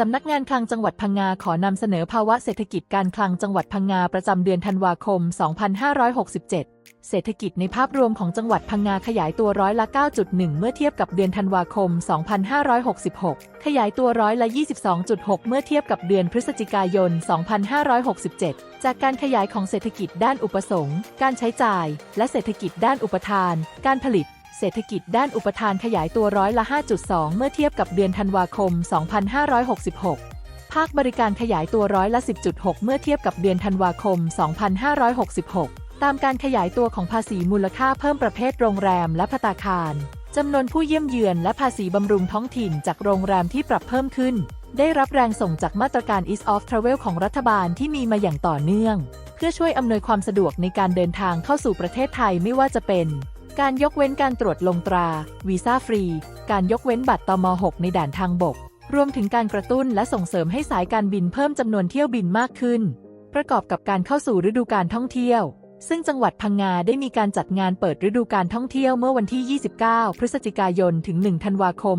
สำนักงานคลังจังหวัดพังงาขอนำเสนอภาวะเศรษฐกิจการคลังจังหวัดพังงาประจำเดือนธันวาคม 2567 เศรษฐกิจในภาพรวมของจังหวัดพังงาขยายตัวร้อยละ 9.1 เมื่อเทียบกับเดือนธันวาคม 2566 ขยายตัวร้อยละ 22.6 เมื่อเทียบกับเดือนพฤศจิกายน 2567 จากการขยายของเศรษฐกิจด้านอุปสงค์ การใช้จ่าย และเศรษฐกิจด้านอุปทาน การผลิต เศรษฐกิจด้านอุปทานขยายตัวร้อยละ 5.2 เมื่อเทียบกับเดือนธันวาคม 2566 ภาคบริการขยายตัวร้อยละ 10.6 เมื่อเทียบกับเดือนธันวาคม 2566 ตามการขยายตัวของภาษีมูลค่าเพิ่มประเภทโรงแรมและภัตตาคารจำนวนผู้เยี่ยมเยือนและภาษีบำรุงท้องถิ่นจากโรงแรมที่ปรับเพิ่มขึ้น ได้รับแรงส่งจากมาตรการ Ease of Travel ของรัฐบาลที่มีมาอย่างต่อเนื่อง เพื่อช่วยอำนวยความสะดวกในการเดินทางเข้าสู่ประเทศไทยไม่ว่าจะเป็น การยกเว้นการตรวจลงตรา วีซ่าฟรี การยกเว้นบัตรตม 6 ในด่านทางบก รวมถึงการกระตุ้นและส่งเสริมให้สายการบินเพิ่มจำนวนเที่ยวบินมากขึ้น ประกอบกับการเข้าสู่ฤดูการท่องเที่ยว ซึ่งจังหวัดพังงาได้มีการจัดงานเปิดฤดูการท่องเที่ยวเมื่อวันที่ 29 พฤศจิกายน ถึง 1 ธันวาคม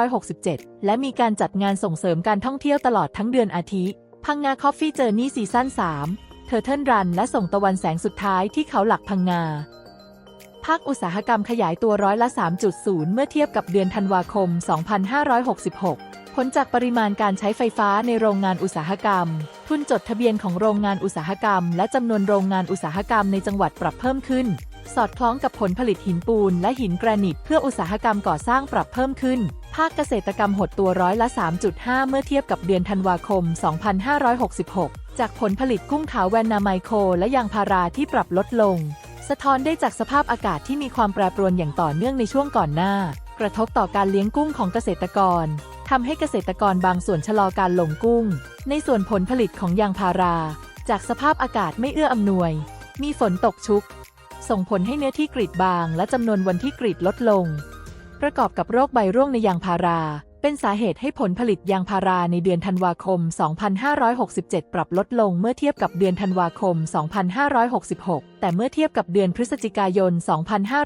2567 และมีการจัดงานส่งเสริมการท่องเที่ยวตลอดทั้งเดือนอาทิพังงาคอฟฟี่เจอร์นี่ซีซั่น3เทอร์เทิลรันและส่งตะวันแสงสุดท้ายที่เขาหลักพังงา ภาคอุตสาหกรรมขยายตัวร้อยละ 3.0 เมื่อเทียบกับเดือนธันวาคม 2566 ผลจากปริมาณการใช้ไฟฟ้าในโรงงานอุตสาหกรรม ทุนจดทะเบียนของโรงงานอุตสาหกรรม และจำนวนโรงงานอุตสาหกรรมในจังหวัดปรับเพิ่มขึ้น สอดคล้องกับผลผลิตหินปูนและหินแกรนิตเพื่ออุตสาหกรรมก่อสร้างปรับเพิ่มขึ้น ภาคเกษตรกรรมหดตัวร้อยละ 3.5 เมื่อเทียบกับเดือนธันวาคม 2566 จากผลผลิตกุ้งขาวแวนนาไมโครและยางพาราที่ปรับลดลง สะท้อนได้จากสภาพอากาศที่มีความแปรปรวนอย่างต่อเนื่องในช่วงก่อนหน้า กระทบต่อการเลี้ยงกุ้งของเกษตรกรทำให้เกษตรกรบางส่วนชะลอการลงกุ้ง ในส่วนผลผลิตของยางพารา จากสภาพอากาศไม่เอื้ออำนวย มีฝนตกชุก ส่งผลให้เนื้อที่กรีดบาง และจำนวนวันที่กรีดลดลง ประกอบกับโรคใบร่วงในยางพารา เป็นสาเหตุให้ผลผลิตยางพาราในเดือนธันวาคม 2567 ปรับลดลงเมื่อเทียบกับเดือนธันวาคม 2566 แต่เมื่อเทียบกับเดือนพฤศจิกายน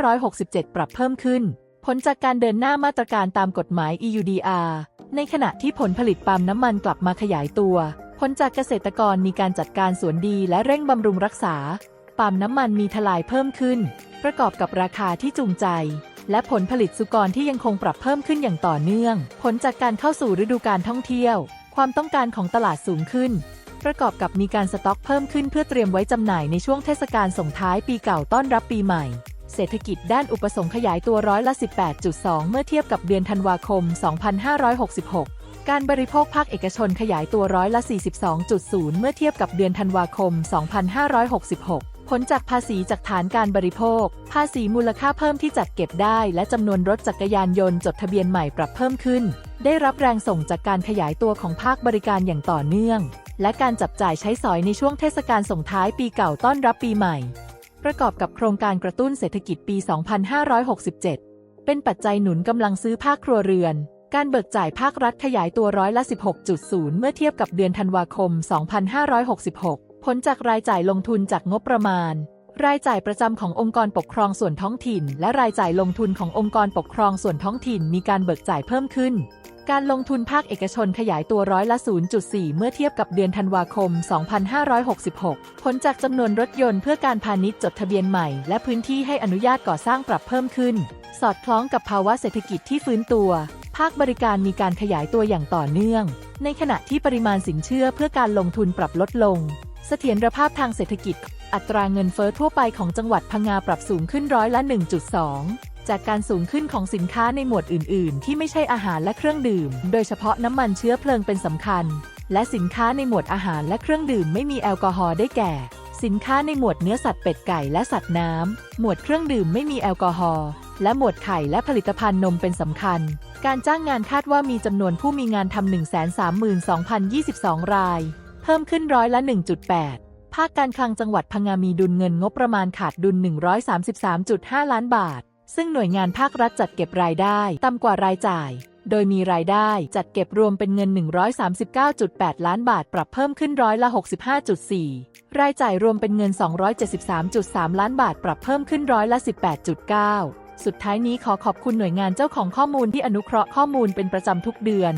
2567 ปรับเพิ่มขึ้น ผลจากการเดินหน้ามาตรการตามกฎหมาย EUDR ในขณะที่ผลผลิตปาล์มน้ำมันกลับมาขยายตัว ผลจากเกษตรกรมีการจัดการสวนดีและเร่งบำรุงรักษา ปาล์มน้ำมันมีทลายเพิ่มขึ้น ประกอบกับราคาที่จูงใจ และผลผลิตสุกรที่ยังคงปรับเพิ่มขึ้นอย่างต่อเนื่อง ผลจากการเข้าสู่ฤดูการท่องเที่ยว ความต้องการของตลาดสูงขึ้น ประกอบกับมีการสต็อกเพิ่มขึ้นเพื่อเตรียมไว้จำหน่ายในช่วงเทศกาลส่งท้ายปีเก่าต้อนรับปีใหม่ เศรษฐกิจด้านอุปสงค์ขยายตัวร้อยละ 18.2 เมื่อเทียบกับเดือนธันวาคม 2566การบริโภคภาคเอกชนขยายตัวร้อยละ 42.0 เมื่อเทียบกับเดือนธันวาคม 2566 ผลจากภาษีจากฐานการบริโภค ภาษีมูลค่าเพิ่มที่จัดเก็บได้ และจำนวนรถจักรยานยนต์จดทะเบียนใหม่ปรับเพิ่มขึ้น ได้รับแรงส่งจากการขยายตัวของภาคบริการอย่างต่อเนื่อง และการจับจ่ายใช้สอยในช่วงเทศกาลส่งท้ายปีเก่าต้อนรับปีใหม่ ประกอบกับโครงการกระตุ้นเศรษฐกิจปี 2567 เป็นปัจจัยหนุนกำลังซื้อภาคครัวเรือน การเบิกจ่ายภาครัฐขยายตัวร้อยละ 16.0 เมื่อเทียบกับเดือนธันวาคม 2566 ลจากรายจ่ายลงทุนจากงบประมาณ รายจ่ายประจำขององค์กรปกครองส่วนท้องถิ่น และรายจ่ายลงทุนขององค์กรปกครองส่วนท้องถิ่นมีการเบิกจ่ายเพิ่มขึ้น การลงทุนภาคเอกชนขยายตัวร้อยละ 0.4 เมื่อเทียบกับเดือนธันวาคม 2566 ผลจากจำนวนรถยนต์เพื่อการพาณิชย์จดทะเบียนใหม่ และพื้นที่ให้อนุญาตก่อสร้างปรับเพิ่มขึ้น สอดคล้องกับภาวะเศรษฐกิจที่ฟื้นตัว ภาคบริการมีการขยายตัวอย่างต่อเนื่อง ในขณะที่ปริมาณสินเชื่อเพื่อการลงทุนปรับลดลง เสถียรภาพทางเศรษฐกิจ อัตราเงินเฟ้อทั่วไปของจังหวัดพังงาปรับสูงขึ้นร้อยละ 1.2 จากการสูงขึ้นของสินค้าในหมวดอื่น ๆ ที่ไม่ใช่อาหารและเครื่องดื่ม โดยเฉพาะน้ำมันเชื้อเพลิงเป็นสำคัญ และสินค้าในหมวดอาหารและเครื่องดื่มไม่มีแอลกอฮอล์ได้แก่ สินค้าในหมวดเนื้อสัตว์เป็ดไก่และสัตว์น้ำ หมวดเครื่องดื่มไม่มีแอลกอฮอล์และหมวดไข่และผลิตภัณฑ์นมเป็นสำคัญ การจ้างงานคาดว่ามีจำนวนผู้มีงานทำ132,022 ราย พิ่มขึ้นร้อยละ 1.8 ภาคการคลังจังหวัดพังงามีดุลเงินงบประมาณขาดดุล 133.5 ล้านบาท ซึ่งหน่วยงานภาครัฐจัดเก็บรายได้ต่ำกว่ารายจ่าย โดยมีรายได้จัดเก็บรวมเป็นเงิน 139.8 ล้านบาท ปรับเพิ่มขึ้นร้อยละ 65.4 รายจ่ายรวมเป็นเงิน 273.3 ล้านบาท ปรับเพิ่มขึ้นร้อยละ 18.9 สุดท้ายนี้ขอขอบคุณหน่วยงานเจ้าของข้อมูลที่อนุเคราะห์ข้อมูลเป็นประจำทุกเดือน